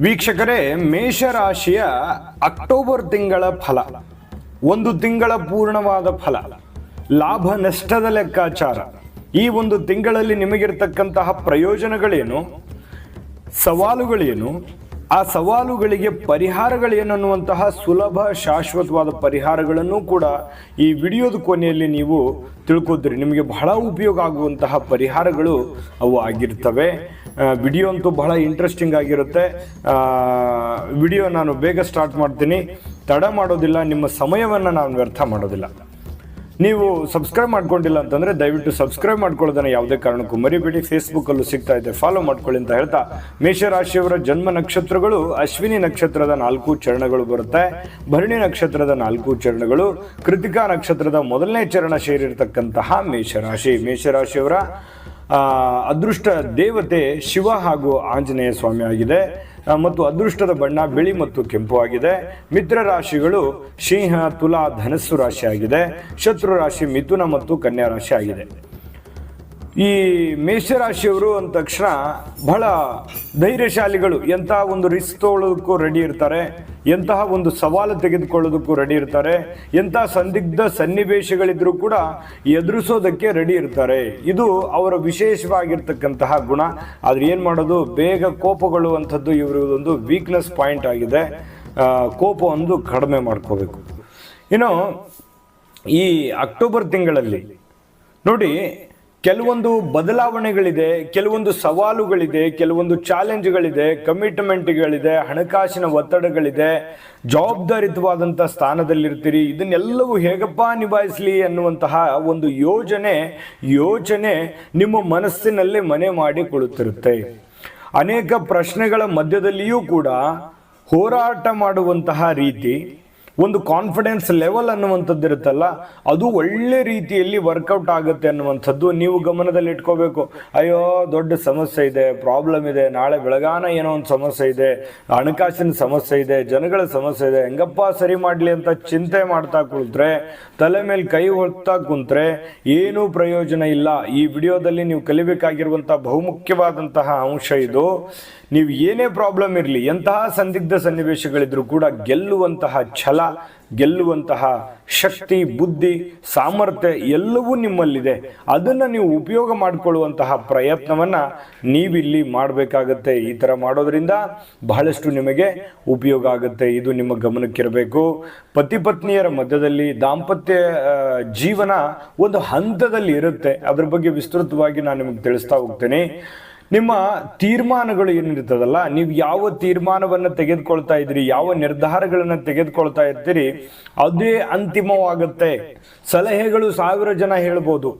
ವೀಕ್ಷಕರೇ, ಮೇಷರಾಶಿಯ ಅಕ್ಟೋಬರ್ ತಿಂಗಳ ಫಲ. ಒಂದು ತಿಂಗಳ ಪೂರ್ಣವಾದ ಫಲ. ಲಾಭ ನಷ್ಟದ ಲೆಕ್ಕಾಚಾರ. ಈ ಒಂದು ತಿಂಗಳಲ್ಲಿ ನಿಮಗಿರ್ತಕ್ಕಂತಹ ಪ್ರಯೋಜನಗಳೇನು? ಸವಾಲುಗಳೇನು? ಆ ಸವಾಲುಗಳಿಗೆ ಪರಿಹಾರಗಳೇನು ಅನ್ನುವಂತಹ ಸುಲಭ, ಶಾಶ್ವತವಾದ ಪರಿಹಾರಗಳನ್ನು ಕೂಡ ಈ ವಿಡಿಯೋದ ಕೊನೆಯಲ್ಲಿ ನೀವು ತಿಳ್ಕೊದ್ರಿ ನಿಮಗೆ ಬಹಳ ಉಪಯೋಗ ಆಗುವಂತಹ ಪರಿಹಾರಗಳು ಅವು ಆಗಿರ್ತವೆ. ವಿಡಿಯೋ ಅಂತೂ ಬಹಳ ಇಂಟ್ರೆಸ್ಟಿಂಗ್ ಆಗಿರುತ್ತೆ. ವಿಡಿಯೋ ನಾನು ಬೇಗ ಸ್ಟಾರ್ಟ್ ಮಾಡ್ತೀನಿ. ತಡ ಮಾಡೋದಿಲ್ಲ, ನಿಮ್ಮ ಸಮಯವನ್ನು ನಾನು ವ್ಯರ್ಥ ಮಾಡೋದಿಲ್ಲ. ನೀವು ಸಬ್ಸ್ಕ್ರೈಬ್ ಮಾಡ್ಕೊಂಡಿಲ್ಲ ಅಂತಂದ್ರೆ ದಯವಿಟ್ಟು ಸಬ್ಸ್ಕ್ರೈಬ್ ಮಾಡ್ಕೊಳ್ಳೋದನ್ನ ಯಾವುದೇ ಕಾರಣಕ್ಕೂ ಮರಿಬೇಡಿ. ಫೇಸ್ಬುಕ್ ಅಲ್ಲೂ ಸಿಗ್ತಾ ಇದೆ. ಫಾಲೋ ಮಾಡ್ಕೊಳ್ಳಿ ಅಂತ ಹೇಳ್ತಾ ಮೇಷರಾಶಿಯವರ ಜನ್ಮ ನಕ್ಷತ್ರಗಳು, ಅಶ್ವಿನಿ ನಕ್ಷತ್ರದ ನಾಲ್ಕು ಚರಣಗಳು ಬರುತ್ತೆ. ಭರಣಿ ನಕ್ಷತ್ರದ ನಾಲ್ಕು ಚರಣಗಳು, ಕೃತಿಕಾ ನಕ್ಷತ್ರದ ಮೊದಲನೇ ಚರಣ ಸೇರಿರ್ತಕ್ಕಂತಹ ಮೇಷರಾಶಿ. ಮೇಷರಾಶಿಯವರ ಅದೃಷ್ಟ ದೇವತೆ ಶಿವ ಹಾಗೂ ಆಂಜನೇಯ ಸ್ವಾಮಿ ಆಗಿದೆ. ಮತ್ತು ಅದೃಷ್ಟದ ಬಣ್ಣ ಬಿಳಿ ಮತ್ತು ಕೆಂಪು ಆಗಿದೆ. ಮಿತ್ರ ರಾಶಿಗಳು ಸಿಂಹ, ತುಲಾ, ಧನಸ್ಸು ರಾಶಿ ಆಗಿದೆ. ಶತ್ರು ರಾಶಿ ಮಿಥುನ ಮತ್ತು ಕನ್ಯಾ ರಾಶಿ ಆಗಿದೆ. ಈ ಮೇಷರಾಶಿಯವರು ಅಂದ ತಕ್ಷಣ ಬಹಳ ಧೈರ್ಯಶಾಲಿಗಳು. ಎಂಥ ಒಂದು ರಿಸ್ಕ್ ತಗೊಳ್ಳೋದಕ್ಕೂ ರೆಡಿ ಇರ್ತಾರೆ. ಎಂತಹ ಒಂದು ಸವಾಲು ತೆಗೆದುಕೊಳ್ಳೋದಕ್ಕೂ ರೆಡಿ ಇರ್ತಾರೆ. ಎಂತಹ ಸಂದಿಗ್ಧ ಸನ್ನಿವೇಶಗಳಿದ್ರೂ ಕೂಡ ಎದುರಿಸೋದಕ್ಕೆ ರೆಡಿ ಇರ್ತಾರೆ. ಇದು ಅವರ ವಿಶೇಷವಾಗಿರ್ತಕ್ಕಂತಹ ಗುಣ. ಆದ್ರೆ ಏನು ಮಾಡೋದು? ಬೇಗ ಕೋಪಗೊಳ್ಳುವಂಥದ್ದು ಇವರದೊಂದು ವೀಕ್ನೆಸ್ ಪಾಯಿಂಟ್ ಆಗಿದೆ. ಕೋಪವೊಂದು ಕಡಿಮೆ ಮಾಡ್ಕೋಬೇಕು. ಇನ್ನು ಈ ಅಕ್ಟೋಬರ್ ತಿಂಗಳಲ್ಲಿ ನೋಡಿ ಕೆಲವೊಂದು ಬದಲಾವಣೆಗಳಿದೆ, ಕೆಲವೊಂದು ಸವಾಲುಗಳಿದೆ, ಕೆಲವೊಂದು ಚಾಲೆಂಜ್ಗಳಿದೆ, ಕಮಿಟ್ಮೆಂಟ್ಗಳಿದೆ, ಹಣಕಾಸಿನ ಒತ್ತಡಗಳಿದೆ. ಜವಾಬ್ದಾರಿತವಾದಂಥ ಸ್ಥಾನದಲ್ಲಿರ್ತೀರಿ. ಇದನ್ನೆಲ್ಲವೂ ಹೇಗಪ್ಪ ನಿಭಾಯಿಸಲಿ ಅನ್ನುವಂತಹ ಒಂದು ಯೋಜನೆ ಯೋಚನೆ ನಿಮ್ಮ ಮನಸ್ಸಿನಲ್ಲೇ ಮನೆ ಮಾಡಿಕೊಳ್ಳುತ್ತಿರುತ್ತೆ. ಅನೇಕ ಪ್ರಶ್ನೆಗಳ ಮಧ್ಯದಲ್ಲಿಯೂ ಕೂಡ ಹೋರಾಟ ಮಾಡುವಂತಹ ರೀತಿ ಒಂದು ಕಾನ್ಫಿಡೆನ್ಸ್ ಲೆವೆಲ್ ಅನ್ನುವಂಥದ್ದು ಇರುತ್ತಲ್ಲ, ಅದು ಒಳ್ಳೆ ರೀತಿಯಲ್ಲಿ ವರ್ಕೌಟ್ ಆಗುತ್ತೆ ಅನ್ನುವಂಥದ್ದು ನೀವು ಗಮನದಲ್ಲಿ ಇಟ್ಕೋಬೇಕು. ಅಯ್ಯೋ, ದೊಡ್ಡ ಸಮಸ್ಯೆ ಇದೆ ಪ್ರಾಬ್ಲಮ್ ಇದೆ, ನಾಳೆ ಬೆಳಗಾನ ಏನೋ ಒಂದು ಸಮಸ್ಯೆ ಇದೆ, ಹಣಕಾಸಿನ ಸಮಸ್ಯೆ ಇದೆ, ಜನಗಳ ಸಮಸ್ಯೆ ಇದೆ, ಹೆಂಗಪ್ಪ ಸರಿ ಮಾಡಲಿ ಅಂತ ಚಿಂತೆ ಮಾಡ್ತಾ ಕುಳಿತ್ರೆ ತಲೆ ಮೇಲೆ ಕೈ ಹೊತ್ತಾ ಕುಂತ್ರೆ ಏನೂ ಪ್ರಯೋಜನ ಇಲ್ಲ. ಈ ವಿಡಿಯೋದಲ್ಲಿ ನೀವು ಕಲಿಬೇಕಾಗಿರುವಂತಹ ಬಹುಮುಖ್ಯವಾದಂತಹ ಅಂಶ ಇದು. ನೀವು ಏನೇ ಪ್ರಾಬ್ಲಮ್ ಇರಲಿ, ಎಂತಹ ಸಂದಿಗ್ಧ ಸನ್ನಿವೇಶಗಳಿದ್ರೂ ಕೂಡ ಗೆಲ್ಲುವಂತಹ ಛಲ, ಗೆಲ್ಲುವಂತಹ ಶಕ್ತಿ, ಬುದ್ಧಿ, ಸಾಮರ್ಥ್ಯ ಎಲ್ಲವೂ ನಿಮ್ಮಲ್ಲಿದೆ. ಅದನ್ನು ನೀವು ಉಪಯೋಗ ಮಾಡಿಕೊಳ್ಳುವಂತಹ ಪ್ರಯತ್ನವನ್ನು ನೀವಿಲ್ಲಿ ಮಾಡಬೇಕಾಗತ್ತೆ. ಈ ಥರ ಮಾಡೋದ್ರಿಂದ ಬಹಳಷ್ಟು ನಿಮಗೆ ಉಪಯೋಗ ಆಗುತ್ತೆ. ಇದು ನಿಮ್ಮ ಗಮನಕ್ಕಿರಬೇಕು. ಪತಿ ಪತ್ನಿಯರ ಮಧ್ಯದಲ್ಲಿ ದಾಂಪತ್ಯ ಜೀವನ ಒಂದು ಹಂತದಲ್ಲಿ ಇರುತ್ತೆ. ಅದ್ರ ಬಗ್ಗೆ ವಿಸ್ತೃತವಾಗಿ ನಾನು ನಿಮಗೆ ತಿಳಿಸ್ತಾ ಹೋಗ್ತೇನೆ. ನಿಮ್ಮ ತೀರ್ಮಾನಗಳು ಏನಿರ್ತದಲ್ಲ, ನೀವು ಯಾವ ತೀರ್ಮಾನವನ್ನು ತೆಗೆದುಕೊಳ್ತಾ ಇದ್ದೀರಿ, ಯಾವ ನಿರ್ಧಾರಗಳನ್ನು ತೆಗೆದುಕೊಳ್ತಾ ಇರ್ತೀರಿ, ಅದೇ ಅಂತಿಮವಾಗುತ್ತೆ. ಸಲಹೆಗಳು ಸಾವಿರ ಜನ ಹೇಳ್ಬೋದು.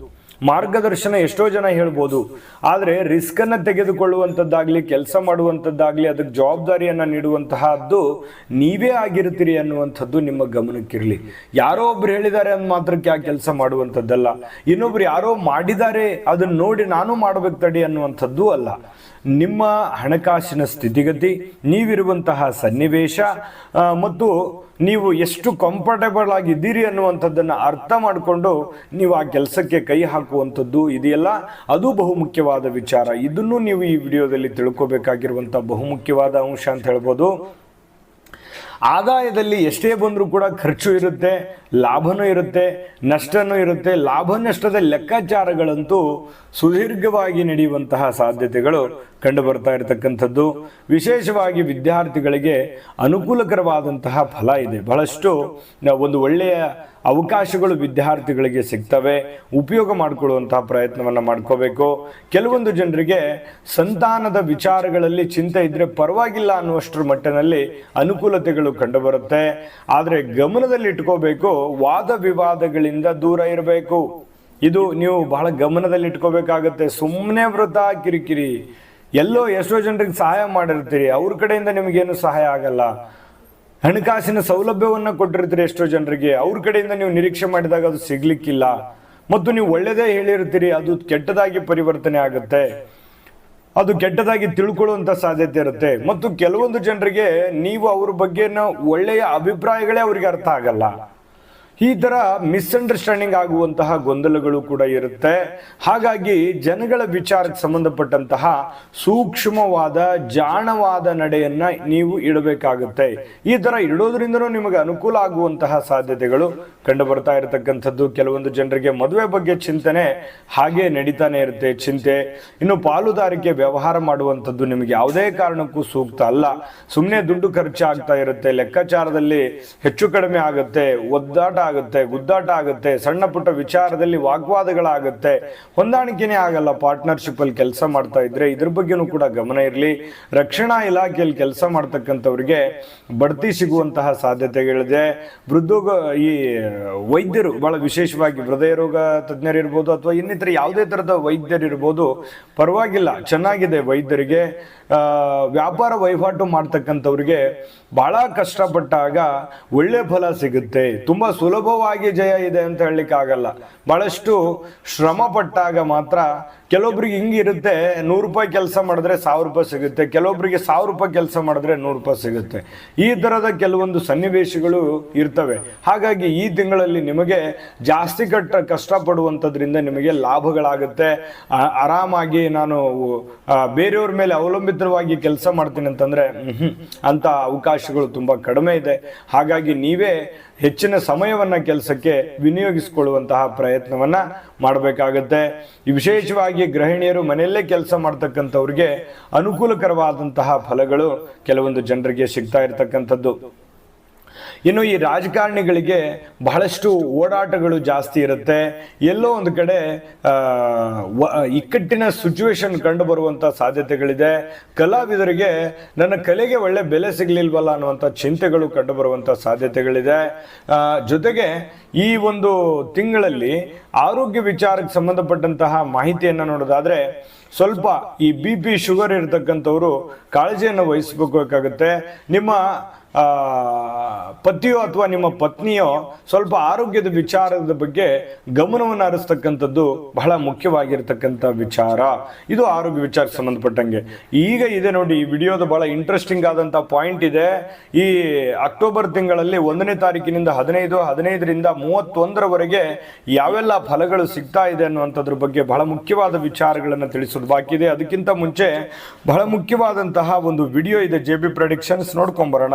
ಮಾರ್ಗದರ್ಶನ ಎಷ್ಟೋ ಜನ ಹೇಳ್ಬೋದು. ಆದರೆ ರಿಸ್ಕನ್ನು ತೆಗೆದುಕೊಳ್ಳುವಂಥದ್ದಾಗಲಿ ಕೆಲಸ ಮಾಡುವಂಥದ್ದಾಗಲಿ ಅದಕ್ಕೆ ಜವಾಬ್ದಾರಿಯನ್ನು ನೀಡುವಂತಹದ್ದು ನೀವೇ ಆಗಿರ್ತೀರಿ ಅನ್ನುವಂಥದ್ದು ನಿಮ್ಮ ಗಮನಕ್ಕಿರಲಿ. ಯಾರೋ ಒಬ್ರು ಹೇಳಿದ್ದಾರೆ ಅಂದ ಮಾತ್ರಕ್ಕೆ ಆ ಕೆಲಸ ಮಾಡುವಂಥದ್ದಲ್ಲ ಇನ್ನೊಬ್ರು ಯಾರೋ ಮಾಡಿದ್ದಾರೆ ಅದನ್ನು ನೋಡಿ ನಾನು ಮಾಡಬೇಕು ತಡಿ ಅನ್ನುವಂಥದ್ದು ಅಲ್ಲ. ನಿಮ್ಮ ಹಣಕಾಸಿನ ಸ್ಥಿತಿಗತಿ, ನೀವಿರುವಂತಹ ಸನ್ನಿವೇಶ ಮತ್ತು ನೀವು ಎಷ್ಟು ಕಂಫರ್ಟಬಲ್ ಆಗಿದ್ದೀರಿ ಅನ್ನುವಂಥದ್ದನ್ನು ಅರ್ಥ ಮಾಡಿಕೊಂಡು ನೀವು ಆ ಕೆಲಸಕ್ಕೆ ಕೈ ಹಾಕುವಂಥದ್ದು ಇದೆಯಲ್ಲ? ಅದು ಬಹುಮುಖ್ಯವಾದ ವಿಚಾರ. ಇದನ್ನು ನೀವು ಈ ವಿಡಿಯೋದಲ್ಲಿ ತಿಳ್ಕೋಬೇಕಾಗಿರುವಂಥ ಬಹುಮುಖ್ಯವಾದ ಅಂಶ ಅಂತ ಹೇಳ್ಬೋದು. ಆದಾಯದಲ್ಲಿ ಎಷ್ಟೇ ಬಂದರೂ ಕೂಡ ಖರ್ಚು ಇರುತ್ತೆ, ಲಾಭನೂ ಇರುತ್ತೆ, ನಷ್ಟನೂ ಇರುತ್ತೆ. ಲಾಭ ನಷ್ಟದ ಲೆಕ್ಕಾಚಾರಗಳಂತೂ ಸುದೀರ್ಘವಾಗಿ ನಡೆಯುವಂತಹ ಸಾಧ್ಯತೆಗಳು ಕಂಡು ಬರ್ತಾ ಇರತಕ್ಕಂಥದ್ದು. ವಿಶೇಷವಾಗಿ ವಿದ್ಯಾರ್ಥಿಗಳಿಗೆ ಅನುಕೂಲಕರವಾದಂತಹ ಫಲ ಇದೆ. ಬಹಳಷ್ಟು ಒಂದು ಒಳ್ಳೆಯ ಅವಕಾಶಗಳು ವಿದ್ಯಾರ್ಥಿಗಳಿಗೆ ಸಿಗ್ತವೆ. ಉಪಯೋಗ ಮಾಡಿಕೊಳ್ಳುವಂತಹ ಪ್ರಯತ್ನವನ್ನು ಮಾಡ್ಕೋಬೇಕು. ಕೆಲವೊಂದು ಜನರಿಗೆ ಸಂತಾನದ ವಿಚಾರಗಳಲ್ಲಿ ಚಿಂತೆ ಇದ್ರೆ ಪರವಾಗಿಲ್ಲ ಅನ್ನುವಷ್ಟರ ಮಟ್ಟಿನಲ್ಲಿ ಅನುಕೂಲತೆಗಳು ಕಂಡುಬರುತ್ತೆ. ಆದರೆ ಗಮನದಲ್ಲಿ ಇಟ್ಕೋಬೇಕು, ವಾದ ವಿವಾದಗಳಿಂದ ದೂರ ಇರಬೇಕು. ಇದು ನೀವು ಬಹಳ ಗಮನದಲ್ಲಿ ಇಟ್ಕೋಬೇಕಾಗತ್ತೆ. ಸುಮ್ಮನೆ ವೃತ ಕಿರಿಕಿರಿ. ಎಲ್ಲೋ ಎಷ್ಟೋ ಜನರಿಗೆ ಸಹಾಯ ಮಾಡಿರ್ತೀರಿ. ಅವ್ರ ಕಡೆಯಿಂದ ನಿಮಗೇನು ಸಹಾಯ ಆಗಲ್ಲ. ಹಣಕಾಸಿನ ಸೌಲಭ್ಯವನ್ನು ಕೊಟ್ಟಿರ್ತೀರಿ ಎಷ್ಟೋ ಜನರಿಗೆ. ಅವ್ರ ಕಡೆಯಿಂದ ನೀವು ನಿರೀಕ್ಷೆ ಮಾಡಿದಾಗ ಅದು ಸಿಗ್ಲಿಕ್ಕಿಲ್ಲ. ಮತ್ತು ನೀವು ಒಳ್ಳೆಯದೇ ಹೇಳಿರ್ತೀರಿ, ಅದು ಕೆಟ್ಟದಾಗಿ ಪರಿವರ್ತನೆ ಆಗುತ್ತೆ. ಅದು ಕೆಟ್ಟದಾಗಿ ತಿಳ್ಕೊಳ್ಳುವಂತ ಸಾಧ್ಯತೆ ಇರುತ್ತೆ. ಮತ್ತು ಕೆಲವೊಂದು ಜನರಿಗೆ ನೀವು ಅವ್ರ ಬಗ್ಗೆ ಒಳ್ಳೆಯ ಅಭಿಪ್ರಾಯಗಳೇ ಅವ್ರಿಗೆ ಅರ್ಥ ಆಗಲ್ಲ. ಈ ತರ ಮಿಸ್ಅಂಡರ್ಸ್ಟ್ಯಾಂಡಿಂಗ್ ಆಗುವಂತಹ ಗೊಂದಲಗಳು ಕೂಡ ಇರುತ್ತೆ. ಹಾಗಾಗಿ ಜನಗಳ ವಿಚಾರಕ್ಕೆ ಸಂಬಂಧಪಟ್ಟಂತಹ ಸೂಕ್ಷ್ಮವಾದ, ಜಾಣವಾದ ನಡೆಯನ್ನ ನೀವು ಇಡಬೇಕಾಗುತ್ತೆ. ಈ ಥರ ಇಡೋದ್ರಿಂದನೂ ನಿಮಗೆ ಅನುಕೂಲ ಆಗುವಂತಹ ಸಾಧ್ಯತೆಗಳು ಕಂಡು ಬರ್ತಾ ಇರತಕ್ಕಂಥದ್ದು. ಕೆಲವೊಂದು ಜನರಿಗೆ ಮದುವೆ ಬಗ್ಗೆ ಚಿಂತನೆ ಹಾಗೆ ನಡೀತಾನೆ ಇರುತ್ತೆ ಚಿಂತೆ. ಇನ್ನು ಪಾಲುದಾರಿಕೆ ವ್ಯವಹಾರ ಮಾಡುವಂಥದ್ದು ನಿಮಗೆ ಯಾವುದೇ ಕಾರಣಕ್ಕೂ ಸೂಕ್ತ ಅಲ್ಲ. ಸುಮ್ಮನೆ ದುಡ್ಡು ಖರ್ಚಾಗ್ತಾ ಇರುತ್ತೆ. ಲೆಕ್ಕಾಚಾರದಲ್ಲಿ ಹೆಚ್ಚು ಕಡಿಮೆ ಆಗುತ್ತೆ. ಒದ್ದಾಟ ಆಗುತ್ತೆ, ಗುದ್ದಾಟ ಆಗುತ್ತೆ, ಸಣ್ಣ ಪುಟ್ಟ ವಿಚಾರದಲ್ಲಿ ವಾಗ್ವಾದಗಳಾಗುತ್ತೆ. ಹೊಂದಾಣಿಕೆನೇ ಆಗಲ್ಲ ಪಾರ್ಟ್ನರ್ಶಿಪ್ ಅಲ್ಲಿ ಕೆಲಸ ಮಾಡ್ತಾ ಇದ್ರೆ. ಇದ್ರ ಬಗ್ಗೆನೂ ಕೂಡ ಗಮನ ಇರಲಿ. ರಕ್ಷಣಾ ಇಲಾಖೆಯಲ್ಲಿ ಕೆಲಸ ಮಾಡ್ತಕ್ಕಂಥವ್ರಿಗೆ ಬಡ್ತಿ ಸಿಗುವಂತಹ ಸಾಧ್ಯತೆಗಳಿದೆ. ವೃದ್ಧೋಗ, ಈ ವೈದ್ಯರು, ಬಹಳ ವಿಶೇಷವಾಗಿ ಹೃದಯ ರೋಗ ತಜ್ಞರಿರ್ಬೋದು ಅಥವಾ ಇನ್ನಿತರ ಯಾವುದೇ ತರದ ವೈದ್ಯರಿರ್ಬೋದು, ಪರವಾಗಿಲ್ಲ, ಚೆನ್ನಾಗಿದೆ ವೈದ್ಯರಿಗೆ. ವ್ಯಾಪಾರ ವಹಿವಾಟು ಮಾಡ್ತಕ್ಕಂಥವ್ರಿಗೆ ಬಹಳ ಕಷ್ಟಪಟ್ಟಾಗ ಒಳ್ಳೆ ಫಲ ಸಿಗುತ್ತೆ. ತುಂಬಾ ಸುಲಭವಾಗಿ ಜಯ ಇದೆ ಅಂತ ಹೇಳಲಿಕ್ಕೆ ಆಗಲ್ಲ ಬಹಳಷ್ಟು ಶ್ರಮ ಪಟ್ಟಾಗ ಮಾತ್ರ ಕೆಲವೊಬ್ರಿಗೆ ಹಿಂಗಿರುತ್ತೆ, ನೂರು ರೂಪಾಯಿ ಕೆಲಸ ಮಾಡಿದ್ರೆ ಸಾವಿರ ರೂಪಾಯಿ ಸಿಗುತ್ತೆ ಕೆಲವೊಬ್ಬರಿಗೆ ಸಾವಿರ ರೂಪಾಯಿ ಕೆಲಸ ಮಾಡಿದ್ರೆ ನೂರು ರೂಪಾಯಿ ಸಿಗುತ್ತೆ. ಈ ಥರದ ಕೆಲವೊಂದು ಸನ್ನಿವೇಶಗಳು ಇರ್ತವೆ. ಹಾಗಾಗಿ ಈ ತಿಂಗಳಲ್ಲಿ ನಿಮಗೆ ಜಾಸ್ತಿ ಕಟ್ಟ ಕಷ್ಟಪಡುವಂಥದ್ರಿಂದ ನಿಮಗೆ ಲಾಭಗಳಾಗುತ್ತೆ. ಆರಾಮಾಗಿ ನಾನು ಬೇರೆಯವ್ರ ಮೇಲೆ ಅವಲಂಬಿತವಾಗಿ ಕೆಲಸ ಮಾಡ್ತೀನಿ ಅಂತಂದರೆ ಅಂತ ಅವಕಾಶಗಳು ತುಂಬ ಕಡಿಮೆ ಇದೆ. ಹಾಗಾಗಿ ನೀವೇ ಹೆಚ್ಚಿನ ಸಮಯವನ್ನು ಕೆಲಸಕ್ಕೆ ವಿನಿಯೋಗಿಸಿಕೊಳ್ಳುವಂತಹ ಪ್ರಯತ್ನವನ್ನು ಮಾಡಬೇಕಾಗತ್ತೆ. ಈ ವಿಶೇಷವಾಗಿ ಗೃಹಿಣಿಯರು ಮನೆಯಲ್ಲೇ ಕೆಲಸ ಮಾಡ್ತಕ್ಕಂಥವ್ರಿಗೆ ಅನುಕೂಲಕರವಾದಂತಹ ಫಲಗಳು ಕೆಲವೊಂದು ಜನರಿಗೆ ಸಿಗ್ತಾ ಇರತಕ್ಕಂಥದ್ದು. ಇನ್ನು ಈ ರಾಜಕಾರಣಿಗಳಿಗೆ ಬಹಳಷ್ಟು ಓಡಾಟಗಳು ಜಾಸ್ತಿ ಇರುತ್ತೆ. ಎಲ್ಲೋ ಒಂದು ಕಡೆ ಇಕ್ಕಟ್ಟಿನ ಸಿಚುವೇಶನ್ ಕಂಡು ಬರುವಂಥ ಸಾಧ್ಯತೆಗಳಿದೆ. ಕಲಾವಿದರಿಗೆ ನನ್ನ ಕಲೆಗೆ ಒಳ್ಳೆ ಬೆಲೆ ಸಿಗಲಿಲ್ವಲ್ಲ ಅನ್ನುವಂಥ ಚಿಂತೆಗಳು ಕಂಡು ಬರುವಂಥ ಸಾಧ್ಯತೆಗಳಿದೆ. ಜೊತೆಗೆ ಈ ಒಂದು ತಿಂಗಳಲ್ಲಿ ಆರೋಗ್ಯ ವಿಚಾರಕ್ಕೆ ಸಂಬಂಧಪಟ್ಟಂತಹ ಮಾಹಿತಿಯನ್ನು ನೋಡೋದಾದರೆ, ಸ್ವಲ್ಪ ಈ ಬಿ ಪಿ ಶುಗರ್ ಇರತಕ್ಕಂಥವ್ರು ಕಾಳಜಿಯನ್ನು ವಹಿಸಬೇಕಾಗುತ್ತೆ. ನಿಮ್ಮ ಪತಿಯೋ ಅಥವಾ ನಿಮ್ಮ ಪತ್ನಿಯೋ ಸ್ವಲ್ಪ ಆರೋಗ್ಯದ ವಿಚಾರದ ಬಗ್ಗೆ ಗಮನವನ್ನು ಹರಿಸ್ತಕ್ಕಂಥದ್ದು ಬಹಳ ಮುಖ್ಯವಾಗಿರ್ತಕ್ಕಂಥ ವಿಚಾರ. ಇದು ಆರೋಗ್ಯ ವಿಚಾರಕ್ಕೆ ಸಂಬಂಧಪಟ್ಟಂಗೆ. ಈಗ ಇದೆ ನೋಡಿ, ಈ ವಿಡಿಯೋದ ಬಹಳ ಇಂಟ್ರೆಸ್ಟಿಂಗ್ ಆದಂಥ ಪಾಯಿಂಟ್ ಇದೆ. ಈ ಅಕ್ಟೋಬರ್ ತಿಂಗಳಲ್ಲಿ ಒಂದನೇ ತಾರೀಕಿನಿಂದ ಹದಿನೈದು, ಹದಿನೈದರಿಂದ ಮೂವತ್ತೊಂದರವರೆಗೆ ಯಾವೆಲ್ಲ ಫಲಗಳು ಸಿಗ್ತಾ ಇದೆ ಅನ್ನುವಂಥದ್ರ ಬಗ್ಗೆ ಬಹಳ ಮುಖ್ಯವಾದ ವಿಚಾರಗಳನ್ನು ತಿಳಿಸೋದು ಬಾಕಿ ಇದೆ. ಅದಕ್ಕಿಂತ ಮುಂಚೆ ಬಹಳ ಮುಖ್ಯವಾದಂತಹ ಒಂದು ವಿಡಿಯೋ ಇದೆ, ಜೆ ಬಿ ಪ್ರೊಡಿಕ್ಷನ್ಸ್. ನೋಡ್ಕೊಂಬರೋಣ.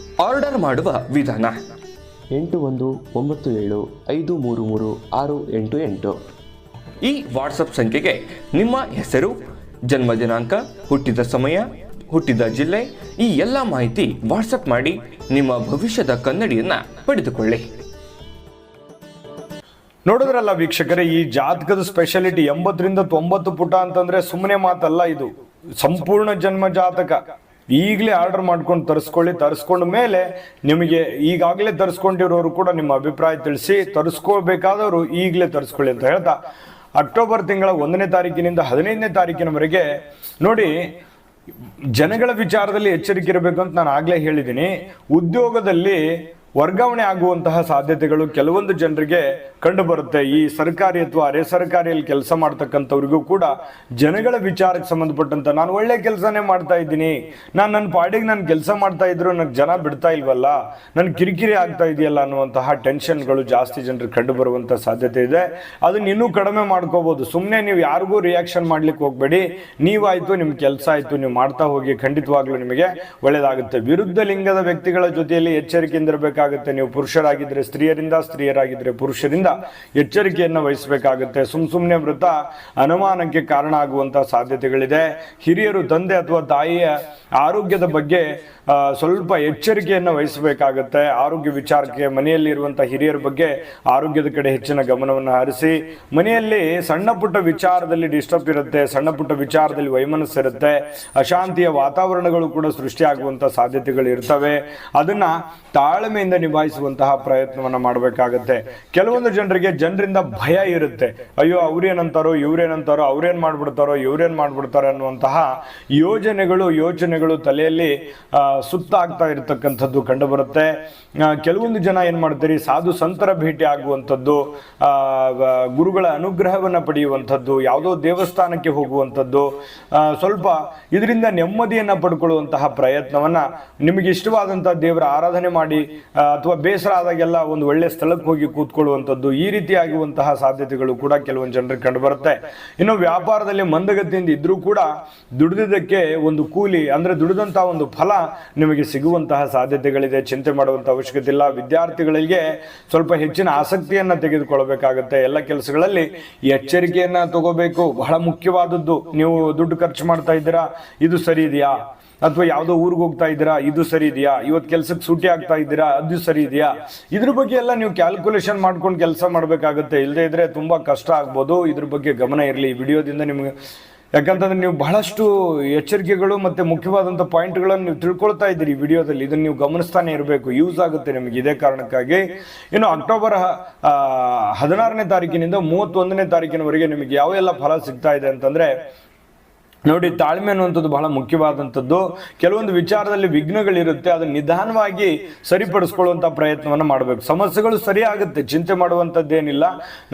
ಆರ್ಡರ್ ಮಾಡುವ ವಿಧಾನ. ಎಂಟು ಒಂದು ಒಂಬತ್ತು ಏಳು ಐದು ಮೂರು ಮೂರು ಆರು ಎಂಟು ಎಂಟು. ಈ ವಾಟ್ಸಪ್ ಸಂಖ್ಯೆಗೆ ನಿಮ್ಮ ಹೆಸರು ಜನ್ಮ ದಿನಾಂಕ ಹುಟ್ಟಿದ ಸಮಯ ಹುಟ್ಟಿದ ಜಿಲ್ಲೆ ಈ ಎಲ್ಲ ಮಾಹಿತಿ ವಾಟ್ಸಪ್ ಮಾಡಿ ನಿಮ್ಮ ಭವಿಷ್ಯದ ಕನ್ನಡಿಯನ್ನ ಪಡೆದುಕೊಳ್ಳಿ. ನೋಡಿದ್ರಲ್ಲ ವೀಕ್ಷಕರೇ ಈ ಜಾತಕದ ಸ್ಪೆಷಾಲಿಟಿ ಎಂಬತ್ತರಿಂದ ತೊಂಬತ್ತು ಪುಟ ಅಂತಂದ್ರೆ ಸುಮ್ಮನೆ ಮಾತಲ್ಲ ಇದು. ಸಂಪೂರ್ಣ ಜನ್ಮ ಜಾತಕ. ಈಗಲೇ ಆರ್ಡರ್ ಮಾಡ್ಕೊಂಡು ತರಿಸ್ಕೊಳ್ಳಿ, ತರಿಸ್ಕೊಂಡ ಮೇಲೆ ನಿಮಗೆ ಈಗಾಗಲೇ ತರಿಸ್ಕೊಂಡಿರೋರು ಕೂಡ ನಿಮ್ಮ ಅಭಿಪ್ರಾಯ ತಿಳಿಸಿ ತರಿಸ್ಕೊಳ್ಬೇಕಾದವರು ಈಗಲೇ ತರಿಸ್ಕೊಳ್ಳಿ ಅಂತ ಹೇಳ್ತಾ, ಅಕ್ಟೋಬರ್ ತಿಂಗಳ ಒಂದನೇ ತಾರೀಕಿನಿಂದ ಹದಿನೈದನೇ ತಾರೀಕಿನವರೆಗೆ ನೋಡಿ, ಜನಗಳ ವಿಚಾರದಲ್ಲಿ ಎಚ್ಚರಿಕೆ ಇರಬೇಕು ಅಂತ ನಾನು ಆಗಲೇ ಹೇಳಿದ್ದೀನಿ. ಉದ್ಯೋಗದಲ್ಲಿ ವರ್ಗಾವಣೆ ಆಗುವಂತಹ ಸಾಧ್ಯತೆಗಳು ಕೆಲವೊಂದು ಜನರಿಗೆ ಕಂಡು ಬರುತ್ತೆ ಈ ಸರ್ಕಾರಿ ಅಥವಾ ಅರೆ ಸರ್ಕಾರಿಯಲ್ಲಿ ಕೆಲಸ ಮಾಡ್ತಕ್ಕಂಥವ್ರಿಗೂ ಕೂಡ ಜನಗಳ ವಿಚಾರಕ್ಕೆ ಸಂಬಂಧಪಟ್ಟಂತ ನಾನು ಒಳ್ಳೆ ಕೆಲಸನೇ ಮಾಡ್ತಾ ಇದ್ದೀನಿ. ನಾನು ನನ್ನ ಪಾಡಿಗೆ ನಾನು ಕೆಲಸ ಮಾಡ್ತಾ ಇದ್ರು ನನಗೆ ಜನ ಬಿಡ್ತಾ ಇಲ್ವಲ್ಲ? ನನ್ನ ಕಿರಿಕಿರಿ ಆಗ್ತಾ ಇದೆಯಲ್ಲ ಅನ್ನುವಂತಹ ಟೆನ್ಷನ್ಗಳು ಜಾಸ್ತಿ ಜನರಿಗೆ ಕಂಡು ಬರುವಂಥ ಸಾಧ್ಯತೆ ಇದೆ. ಅದನ್ನ ಇನ್ನೂ ಕಡಿಮೆ ಮಾಡ್ಕೋಬಹುದು ಸುಮ್ಮನೆ ನೀವು ಯಾರಿಗೂ ರಿಯಾಕ್ಷನ್ ಮಾಡ್ಲಿಕ್ಕೆ ಹೋಗ್ಬೇಡಿ. ನೀವಾಯ್ತು ನಿಮ್ಮ ಕೆಲಸ ಆಯ್ತು, ನೀವು ಮಾಡ್ತಾ ಹೋಗಿ ಖಂಡಿತವಾಗ್ಲೂ ನಿಮಗೆ ಒಳ್ಳೇದಾಗುತ್ತೆ. ವಿರುದ್ಧ ಲಿಂಗದ ವ್ಯಕ್ತಿಗಳ ಜೊತೆಯಲ್ಲಿ ಎಚ್ಚರಿಕೆಯಿಂದ ಇರಬೇಕಾಗುತ್ತೆ ನೀವು ಪುರುಷರಾಗಿದ್ರೆ ಸ್ತ್ರೀಯರಿಂದ, ಸ್ತ್ರೀಯರಾಗಿದ್ರೆ ಪುರುಷರಿಂದ ಎಚ್ಚರಿಕೆಯನ್ನು ವಹಿಸಬೇಕಾಗುತ್ತೆ. ಸುಮ್ ಸುಮ್ಮನೆ ವೃತ್ತ ಅನುಮಾನಕ್ಕೆ ಕಾರಣ ಆಗುವಂತಹ ಸಾಧ್ಯತೆಗಳಿದೆ. ಹಿರಿಯರು, ತಂದೆ ಅಥವಾ ತಾಯಿಯ ಆರೋಗ್ಯದ ಬಗ್ಗೆ ಸ್ವಲ್ಪ ಎಚ್ಚರಿಕೆಯನ್ನು ವಹಿಸಬೇಕಾಗುತ್ತೆ. ಆರೋಗ್ಯ ವಿಚಾರಕ್ಕೆ ಮನೆಯಲ್ಲಿ ಇರುವಂತಹ ಹಿರಿಯರ ಬಗ್ಗೆ ಆರೋಗ್ಯದ ಕಡೆ ಹೆಚ್ಚಿನ ಗಮನವನ್ನು ಹರಿಸಿ, ಮನೆಯಲ್ಲಿ ಸಣ್ಣ ಪುಟ್ಟ ವಿಚಾರದಲ್ಲಿ ಡಿಸ್ಟರ್ಬ್ ಇರುತ್ತೆ, ಸಣ್ಣ ಪುಟ್ಟ ವಿಚಾರದಲ್ಲಿ ವೈಮನಸ್ಸು ಇರುತ್ತೆ, ಅಶಾಂತಿಯ ವಾತಾವರಣಗಳು ಕೂಡ ಸೃಷ್ಟಿಯಾಗುವಂತಹ ಸಾಧ್ಯತೆಗಳು ಇರ್ತವೆ. ಅದನ್ನ ತಾಳ್ಮೆಯಿಂದ ನಿಭಾಯಿಸುವಂತಹ ಪ್ರಯತ್ನವನ್ನ ಮಾಡಬೇಕಾಗತ್ತೆ. ಕೆಲವೊಂದು ಜನರಿಗೆ ಜನರಿಂದ ಭಯ ಇರುತ್ತೆ. ಅಯ್ಯೋ, ಅವ್ರೇನಂತಾರೋ, ಇವ್ರೇನಂತಾರೋ, ಅವ್ರೇನ್ ಮಾಡ್ಬಿಡ್ತಾರೋ, ಇವ್ರೇನ್ ಮಾಡ್ಬಿಡ್ತಾರೋ ಅನ್ನುವಂತಹ ಯೋಜನೆಗಳು, ಯೋಚನೆಗಳು ತಲೆಯಲ್ಲಿ ಸುತ್ತಾಗ್ತಾ ಇರತಕ್ಕಂಥದ್ದು ಕಂಡುಬರುತ್ತೆ. ಕೆಲವೊಂದು ಜನ ಏನು ಮಾಡ್ತೀರಿ, ಸಾಧು ಸಂತರ ಭೇಟಿ ಆಗುವಂಥದ್ದು ಗುರುಗಳ ಅನುಗ್ರಹವನ್ನ ಪಡೆಯುವಂಥದ್ದು, ಯಾವುದೋ ದೇವಸ್ಥಾನಕ್ಕೆ ಹೋಗುವಂಥದ್ದು ಸ್ವಲ್ಪ ಇದರಿಂದ ನೆಮ್ಮದಿಯನ್ನ ಪಡ್ಕೊಳ್ಳುವಂತಹ ಪ್ರಯತ್ನವನ್ನ ನಿಮಗೆ ಇಷ್ಟವಾದಂತಹ ದೇವರ ಆರಾಧನೆ ಮಾಡಿ ಅಥವಾ ಬೇಸರ ಆದಾಗೆಲ್ಲ ಒಂದು ಒಳ್ಳೆ ಸ್ಥಳಕ್ಕೆ ಹೋಗಿ ಕೂತ್ಕೊಳ್ಳುವಂಥದ್ದು ಈ ರೀತಿಯಾಗುವಂತಹ ಸಾಧ್ಯತೆಗಳು ಕೂಡ ಕೆಲವೊಂದು ಜನರಿಗೆ ಕಂಡು ಬರುತ್ತೆ. ಇನ್ನು ವ್ಯಾಪಾರದಲ್ಲಿ ಮಂದಗತಿಯಿಂದ ಇದ್ರೂ ಕೂಡ ದುಡಿದಿದ್ದಕ್ಕೆ ಒಂದು ಕೂಲಿ ಅಂದ್ರೆ ದುಡಿದಂತಹ ಒಂದು ಫಲ ನಿಮಗೆ ಸಿಗುವಂತಹ ಸಾಧ್ಯತೆಗಳಿದೆ. ಚಿಂತೆ ಮಾಡುವಂಥ ಅವಶ್ಯಕತೆ ಇಲ್ಲ. ವಿದ್ಯಾರ್ಥಿಗಳಿಗೆ ಸ್ವಲ್ಪ ಹೆಚ್ಚಿನ ಆಸಕ್ತಿಯನ್ನು ತೆಗೆದುಕೊಳ್ಳಬೇಕಾಗುತ್ತೆ. ಎಲ್ಲ ಕೆಲಸಗಳಲ್ಲಿ ಎಚ್ಚರಿಕೆಯನ್ನು ತಗೋಬೇಕು. ಬಹಳ ಮುಖ್ಯವಾದದ್ದು ನೀವು ದುಡ್ಡು ಖರ್ಚು ಮಾಡ್ತಾ ಇದ್ದೀರಾ? ಇದು ಸರಿ ಇದೆಯಾ? ಅಥವಾ ಯಾವುದೋ ಊರಿಗೆ ಹೋಗ್ತಾ ಇದ್ದೀರಾ, ಇದು ಸರಿ ಇದೆಯಾ, ಇವತ್ತು ಕೆಲ್ಸಕ್ಕೆ ಸೂಟಿ ಆಗ್ತಾ ಇದ್ದೀರಾ, ಅದು ಸರಿ ಇದೆಯಾ? ಇದ್ರ ಬಗ್ಗೆ ಎಲ್ಲ ನೀವು ಕ್ಯಾಲ್ಕುಲೇಷನ್ ಮಾಡ್ಕೊಂಡು ಕೆಲಸ ಮಾಡಬೇಕಾಗುತ್ತೆ. ಇಲ್ಲದೇ ಇದ್ರೆ ತುಂಬಾ ಕಷ್ಟ ಆಗ್ಬೋದು. ಇದ್ರ ಬಗ್ಗೆ ಗಮನ ಇರಲಿ. ವಿಡಿಯೋದಿಂದ ನಿಮಗೆ ಯಾಕಂತಂದ್ರೆ ನೀವು ಬಹಳಷ್ಟು ಎಚ್ಚರಿಕೆಗಳು ಮತ್ತೆ ಮುಖ್ಯವಾದಂಥ ಪಾಯಿಂಟ್ಗಳನ್ನು ನೀವು ತಿಳ್ಕೊಳ್ತಾ ಇದ್ದೀರಿ ವಿಡಿಯೋದಲ್ಲಿ. ಇದನ್ನು ನೀವು ಗಮನಿಸ್ತಾನೆ ಇರಬೇಕು. ಯೂಸ್ ಆಗುತ್ತೆ ನಿಮಗೆ ಇದೇ ಕಾರಣಕ್ಕಾಗಿ. ಇನ್ನು ಅಕ್ಟೋಬರ್ ಹದಿನಾರನೇ ತಾರೀಕಿನಿಂದ ಮೂವತ್ತೊಂದನೇ ತಾರೀಕಿನವರೆಗೆ ನಿಮಗೆ ಯಾವ ಎಲ್ಲ ಫಲ ಸಿಗ್ತಾ ಇದೆ ಅಂತಂದ್ರೆ ನೋಡಿ, ತಾಳ್ಮೆ ಅನ್ನುವಂಥದ್ದು ಬಹಳ ಮುಖ್ಯವಾದಂಥದ್ದು. ಕೆಲವೊಂದು ವಿಚಾರದಲ್ಲಿ ವಿಘ್ನಗಳಿರುತ್ತೆ, ಅದನ್ನು ನಿಧಾನವಾಗಿ ಸರಿಪಡಿಸ್ಕೊಳ್ಳುವಂಥ ಪ್ರಯತ್ನವನ್ನು ಮಾಡಬೇಕು. ಸಮಸ್ಯೆಗಳು ಸರಿಯಾಗುತ್ತೆ, ಚಿಂತೆ ಮಾಡುವಂಥದ್ದೇನಿಲ್ಲ.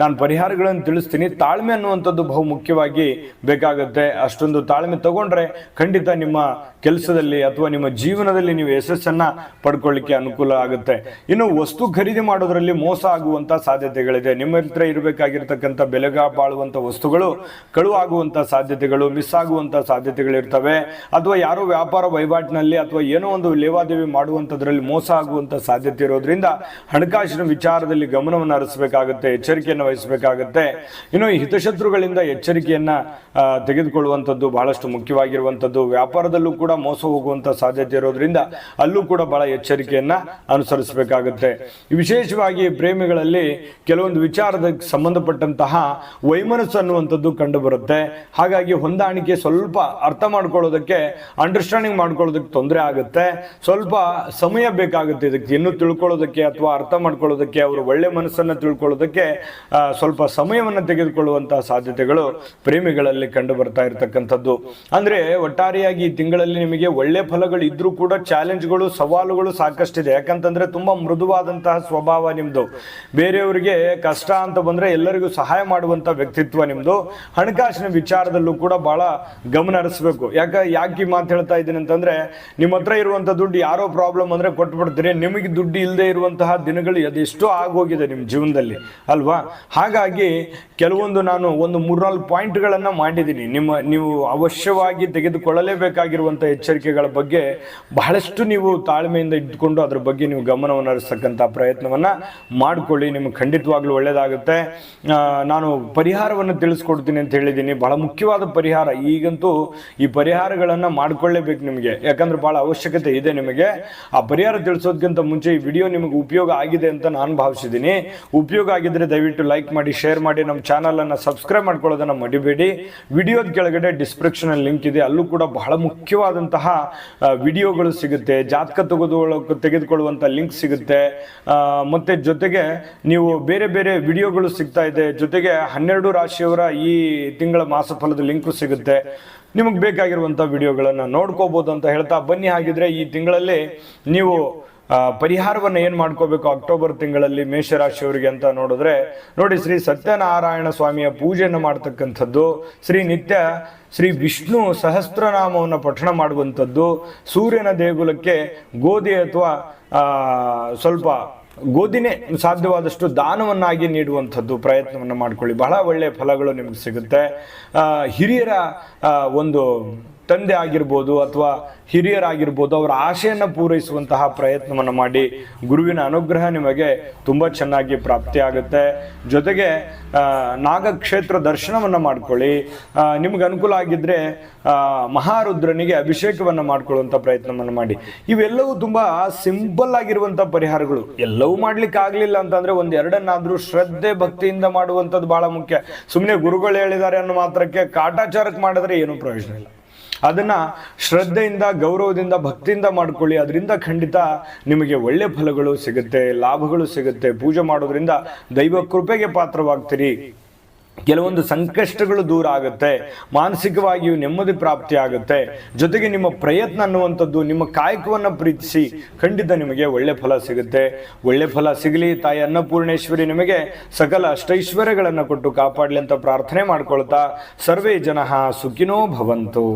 ನಾನು ಪರಿಹಾರಗಳನ್ನು ತಿಳಿಸ್ತೀನಿ. ತಾಳ್ಮೆ ಅನ್ನುವಂಥದ್ದು ಬಹು ಮುಖ್ಯವಾಗಿ ಬೇಕಾಗುತ್ತೆ. ಅಷ್ಟೊಂದು ತಾಳ್ಮೆ ತಗೊಂಡ್ರೆ ಖಂಡಿತ ನಿಮ್ಮ ಕೆಲಸದಲ್ಲಿ ಅಥವಾ ನಿಮ್ಮ ಜೀವನದಲ್ಲಿ ನೀವು ಯಶಸ್ಸನ್ನ ಪಡ್ಕೊಳ್ಳಿಕ್ಕೆ ಅನುಕೂಲ ಆಗುತ್ತೆ. ಇನ್ನು ವಸ್ತು ಖರೀದಿ ಮಾಡೋದರಲ್ಲಿ ಮೋಸ ಆಗುವಂಥ ಸಾಧ್ಯತೆಗಳಿದೆ. ನಿಮ್ಮ ಹತ್ರ ಇರಬೇಕಾಗಿರ್ತಕ್ಕಂಥ ಬೆಲೆಗ ಬಾಳುವಂಥ ವಸ್ತುಗಳು ಕಳುವಾಗುವಂಥ ಸಾಧ್ಯತೆಗಳು, ಮಿಸ್ ಆಗುವಂತ ಸಾಧ್ಯತೆಗಳಿರ್ತವೆ. ಅಥವಾ ಯಾರು ವ್ಯಾಪಾರ ವಹಿವಾಟಿನಲ್ಲಿ ಅಥವಾ ಏನೋ ಒಂದು ಲೇವಾದೇವಿ ಮಾಡುವಂತದ್ರಲ್ಲಿ ಮೋಸ ಆಗುವಂತ ಸಾಧ್ಯತೆ ಇರೋದ್ರಿಂದ ಹಣಕಾಸಿನ ವಿಚಾರದಲ್ಲಿ ಗಮನವನ್ನು ಹರಿಸಬೇಕಾಗುತ್ತೆ, ಎಚ್ಚರಿಕೆಯನ್ನು ವಹಿಸಬೇಕಾಗುತ್ತೆ. ಇನ್ನು ಹಿತಶತ್ರುಗಳಿಂದ ಎಚ್ಚರಿಕೆಯನ್ನ ತೆಗೆದುಕೊಳ್ಳುವಂಥದ್ದು ಬಹಳಷ್ಟು ಮುಖ್ಯವಾಗಿರುವಂಥದ್ದು. ವ್ಯಾಪಾರದಲ್ಲೂ ಕೂಡ ಮೋಸ ಹೋಗುವಂತ ಸಾಧ್ಯತೆ ಇರೋದ್ರಿಂದ ಅಲ್ಲೂ ಕೂಡ ಬಹಳ ಎಚ್ಚರಿಕೆಯನ್ನ ಅನುಸರಿಸಬೇಕಾಗುತ್ತೆ. ವಿಶೇಷವಾಗಿ ಪ್ರೇಮಿಗಳಲ್ಲಿ ಕೆಲವೊಂದು ವಿಚಾರದ ಸಂಬಂಧಪಟ್ಟಂತಹ ವೈಮನಸ್ಸು ಅನ್ನುವಂಥದ್ದು ಕಂಡುಬರುತ್ತೆ. ಹಾಗಾಗಿ ಹೊಂದಾಣಿಕೆ ಸ್ವಲ್ಪ ಅರ್ಥ ಮಾಡ್ಕೊಳ್ಳೋದಕ್ಕೆ ಅಂಡರ್ಸ್ಟ್ಯಾಂಡಿಂಗ್ ಮಾಡ್ಕೊಳ್ಳೋದಕ್ಕೆ ತೊಂದರೆ ಆಗುತ್ತೆ. ಸ್ವಲ್ಪ ಸಮಯ ಬೇಕಾಗುತ್ತೆ ಇದಕ್ಕೆ. ಇನ್ನೂ ತಿಳ್ಕೊಳ್ಳೋದಕ್ಕೆ ಅಥವಾ ಅರ್ಥ ಮಾಡ್ಕೊಳ್ಳೋದಕ್ಕೆ, ಅವರು ಒಳ್ಳೆ ಮನಸ್ಸನ್ನು ತಿಳ್ಕೊಳ್ಳೋದಕ್ಕೆ ಸ್ವಲ್ಪ ಸಮಯವನ್ನು ತೆಗೆದುಕೊಳ್ಳುವಂತಹ ಸಾಧ್ಯತೆಗಳು ಪ್ರೇಮಿಗಳಲ್ಲಿ ಕಂಡು ಬರ್ತಾ ಇರತಕ್ಕಂಥದ್ದು. ಅಂದರೆ ಒಟ್ಟಾರೆಯಾಗಿ ಈ ತಿಂಗಳಲ್ಲಿ ನಿಮಗೆ ಒಳ್ಳೆ ಫಲಗಳು ಇದ್ರೂ ಕೂಡ ಚಾಲೆಂಜ್ಗಳು ಸವಾಲುಗಳು ಸಾಕಷ್ಟಿದೆ. ಯಾಕಂತಂದ್ರೆ ತುಂಬಾ ಮೃದುವಾದಂತಹ ಸ್ವಭಾವ ನಿಮ್ದು. ಬೇರೆಯವರಿಗೆ ಕಷ್ಟ ಅಂತ ಬಂದ್ರೆ ಎಲ್ಲರಿಗೂ ಸಹಾಯ ಮಾಡುವಂತ ವ್ಯಕ್ತಿತ್ವ ನಿಮ್ದು. ಹಣಕಾಸಿನ ವಿಚಾರದಲ್ಲೂ ಕೂಡ ಬಹಳ ಗಮನ ಹರಿಸ್ಬೇಕು. ಯಾಕೆ ಯಾಕೆ ಮಾತು ಹೇಳ್ತಾ ಇದ್ದೀನಿ ಅಂತಂದ್ರೆ, ನಿಮ್ಮ ಹತ್ರ ಇರುವಂತ ದುಡ್ಡು ಯಾರೋ ಪ್ರಾಬ್ಲಮ್ ಅಂದ್ರೆ ಕೊಟ್ಬಿಡ್ತೀರಿ. ನಿಮಗೆ ದುಡ್ಡು ಇಲ್ಲದೆ ಇರುವಂತಹ ದಿನಗಳು ಅದೆಷ್ಟೋ ಆಗೋಗಿದೆ ನಿಮ್ಮ ಜೀವನದಲ್ಲಿ. ಅಲ್ವಾ? ಹಾಗಾಗಿ ಕೆಲವೊಂದು ನಾನು ಒಂದು ಮೂರ್ನಾಲ್ಕು ಪಾಯಿಂಟ್ಗಳನ್ನು ಮಾಡಿದ್ದೀನಿ. ನಿಮ್ಮ, ನೀವು ಅವಶ್ಯವಾಗಿ ತೆಗೆದುಕೊಳ್ಳಲೇಬೇಕಾಗಿರುವಂಥ ಎಚ್ಚರಿಕೆಗಳ ಬಗ್ಗೆ ಬಹಳಷ್ಟು ನೀವು ತಾಳ್ಮೆಯಿಂದ ಇದ್ದುಕೊಂಡು ಅದ್ರ ಬಗ್ಗೆ ನೀವು ಗಮನವನ್ನು ಹರಿಸ್ತಕ್ಕಂಥ ಪ್ರಯತ್ನವನ್ನ ಮಾಡ್ಕೊಳ್ಳಿ. ನಿಮ್ಗೆ ಖಂಡಿತವಾಗ್ಲೂ ಒಳ್ಳೆಯದಾಗುತ್ತೆ ನಾನು ಪರಿಹಾರವನ್ನು ತಿಳಿಸ್ಕೊಡ್ತೀನಿ ಅಂತ ಹೇಳಿದ್ದೀನಿ. ಬಹಳ ಮುಖ್ಯವಾದ ಪರಿಹಾರ. ಈಗಂತೂ ಈ ಪರಿಹಾರಗಳನ್ನು ಮಾಡಿಕೊಳ್ಳೇಬೇಕು ನಿಮಗೆ. ಯಾಕಂದ್ರೆ ಬಹಳ ಅವಶ್ಯಕತೆ ಇದೆ ನಿಮಗೆ. ಆ ಪರಿಹಾರ ತಿಳಿಸೋದಕ್ಕಿಂತ ಮುಂಚೆ ಈ ವಿಡಿಯೋ ನಿಮಗೆ ಉಪಯೋಗ ಆಗಿದೆ ಅಂತ ನಾನು ಭಾವಿಸಿದ್ದೀನಿ. ಉಪಯೋಗ ಆಗಿದ್ರೆ ದಯವಿಟ್ಟು ಲೈಕ್ ಮಾಡಿ, ಶೇರ್ ಮಾಡಿ, ನಮ್ಮ ಚಾನಲನ್ನು ಸಬ್ಸ್ಕ್ರೈಬ್ ಮಾಡ್ಕೊಳ್ಳೋದನ್ನ ಮಡಿಬೇಡಿ ವಿಡಿಯೋದ ಕೆಳಗಡೆ ಡಿಸ್ಕ್ರಿಪ್ಷನ್ ಲಿಂಕ್ ಇದೆ. ಅಲ್ಲೂ ಕೂಡ ಬಹಳ ಮುಖ್ಯವಾದಂತಹ ವಿಡಿಯೋಗಳು ಸಿಗುತ್ತೆ. ಜಾತಕ ತೆಗೆದುಕೊಳ್ಳೋ ತೆಗೆದುಕೊಳ್ಳುವಂತ ಲಿಂಕ್ ಸಿಗುತ್ತೆ. ಮತ್ತು ಮತ್ತೆ ಜೊತೆಗೆ ನೀವು ಬೇರೆ ಬೇರೆ ವಿಡಿಯೋಗಳು ಸಿಗ್ತಾ ಇದೆ. ಜೊತೆಗೆ ಹನ್ನೆರಡು ರಾಶಿಯವರ ಈ ತಿಂಗಳ ಮಾಸಫಲದ ಲಿಂಕು ಸಿಗುತ್ತೆ. ನಿಮಗೆ ಬೇಕಾಗಿರುವಂಥ ವಿಡಿಯೋಗಳನ್ನು ನೋಡ್ಕೋಬಹುದು ಅಂತ ಹೇಳ್ತಾ ಬನ್ನಿ. ಹಾಗಿದ್ರೆ ಈ ತಿಂಗಳಲ್ಲಿ ನೀವು ಪರಿಹಾರವನ್ನು ಏನು ಮಾಡ್ಕೋಬೇಕು ಅಕ್ಟೋಬರ್ ತಿಂಗಳಲ್ಲಿ ಮೇಷರಾಶಿಯವರಿಗೆ ಅಂತ ನೋಡಿದ್ರೆ, ನೋಡಿ ಶ್ರೀ ಸತ್ಯನಾರಾಯಣ ಸ್ವಾಮಿಯ ಪೂಜೆಯನ್ನು ಮಾಡ್ತಕ್ಕಂಥದ್ದು, ಶ್ರೀ ನಿತ್ಯ ಶ್ರೀ ವಿಷ್ಣು ಸಹಸ್ರನಾಮವನ್ನು ಪಠಣ ಮಾಡುವಂಥದ್ದು, ಸೂರ್ಯನ ದೇಗುಲಕ್ಕೆ ಗೋಧಿ ಅಥವಾ ಸ್ವಲ್ಪ ಗೋಧಿನೇ ಸಾಧ್ಯವಾದಷ್ಟು ದಾನವನ್ನಾಗಿ ನೀಡುವಂಥದ್ದು ಪ್ರಯತ್ನವನ್ನು ಮಾಡ್ಕೊಳ್ಳಿ. ಬಹಳ ಒಳ್ಳೆಯ ಫಲಗಳು ನಿಮಗೆ ಸಿಗುತ್ತೆ. ಹಿರಿಯರ ಒಂದು ತಂದೆ ಆಗಿರ್ಬೋದು ಅಥವಾ ಹಿರಿಯರಾಗಿರ್ಬೋದು ಅವರ ಆಶೆಯನ್ನು ಪೂರೈಸುವಂತಹ ಪ್ರಯತ್ನವನ್ನು ಮಾಡಿ ಗುರುವಿನ ಅನುಗ್ರಹ ನಿಮಗೆ ತುಂಬ ಚೆನ್ನಾಗಿ ಪ್ರಾಪ್ತಿಯಾಗುತ್ತೆ ಜೊತೆಗೆ ನಾಗಕ್ಷೇತ್ರ ದರ್ಶನವನ್ನು ಮಾಡ್ಕೊಳ್ಳಿ. ನಿಮ್ಗೆ ಅನುಕೂಲ ಆಗಿದ್ದರೆ ಮಹಾರುದ್ರನಿಗೆ ಅಭಿಷೇಕವನ್ನು ಮಾಡ್ಕೊಳ್ಳುವಂಥ ಪ್ರಯತ್ನವನ್ನು ಮಾಡಿ. ಇವೆಲ್ಲವೂ ತುಂಬ ಸಿಂಪಲ್ ಆಗಿರುವಂಥ ಪರಿಹಾರಗಳು. ಎಲ್ಲವೂ ಮಾಡ್ಲಿಕ್ಕೆ ಆಗಲಿಲ್ಲ ಅಂತಂದರೆ ಒಂದು ಎರಡನ್ನಾದರೂ ಶ್ರದ್ಧೆ ಭಕ್ತಿಯಿಂದ ಮಾಡುವಂಥದ್ದು ಭಾಳ ಮುಖ್ಯ. ಸುಮ್ಮನೆ ಗುರುಗಳು ಹೇಳಿದ್ದಾರೆ ಅನ್ನೋ ಮಾತ್ರಕ್ಕೆ ಕಾಟಾಚಾರಕ್ಕೆ ಮಾಡಿದ್ರೆ ಏನೂ ಪ್ರಯೋಜನ ಇಲ್ಲ. ಅದನ್ನ ಶ್ರದ್ಧೆಯಿಂದ, ಗೌರವದಿಂದ, ಭಕ್ತಿಯಿಂದ ಮಾಡ್ಕೊಳ್ಳಿ. ಅದರಿಂದ ಖಂಡಿತ ನಿಮಗೆ ಒಳ್ಳೆ ಫಲಗಳು ಸಿಗುತ್ತೆ, ಲಾಭಗಳು ಸಿಗುತ್ತೆ. ಪೂಜೆ ಮಾಡೋದ್ರಿಂದ ದೈವ ಕೃಪೆಗೆ ಪಾತ್ರವಾಗ್ತೀರಿ. ಕೆಲವೊಂದು ಸಂಕಷ್ಟಗಳು ದೂರ ಆಗುತ್ತೆ. ಮಾನಸಿಕವಾಗಿಯೂ ನೆಮ್ಮದಿ ಪ್ರಾಪ್ತಿ ಆಗುತ್ತೆ. ಜೊತೆಗೆ ನಿಮ್ಮ ಪ್ರಯತ್ನ ಅನ್ನುವಂಥದ್ದು, ನಿಮ್ಮ ಕಾಯಕವನ್ನು ಪ್ರೀತಿಸಿ ಖಂಡಿತ ನಿಮಗೆ ಒಳ್ಳೆ ಫಲ ಸಿಗುತ್ತೆ. ಒಳ್ಳೆ ಫಲ ಸಿಗಲಿ ತಾಯಿ ಅನ್ನಪೂರ್ಣೇಶ್ವರಿ ನಿಮಗೆ ಸಕಲ ಅಷ್ಟೈಶ್ವರ್ಯಗಳನ್ನು ಕೊಟ್ಟು ಕಾಪಾಡಲಿ ಅಂತ ಪ್ರಾರ್ಥನೆ ಮಾಡ್ಕೊಳ್ತಾ ಸರ್ವೇ ಜನ ಸುಖಿನೋ ಭವಂತು.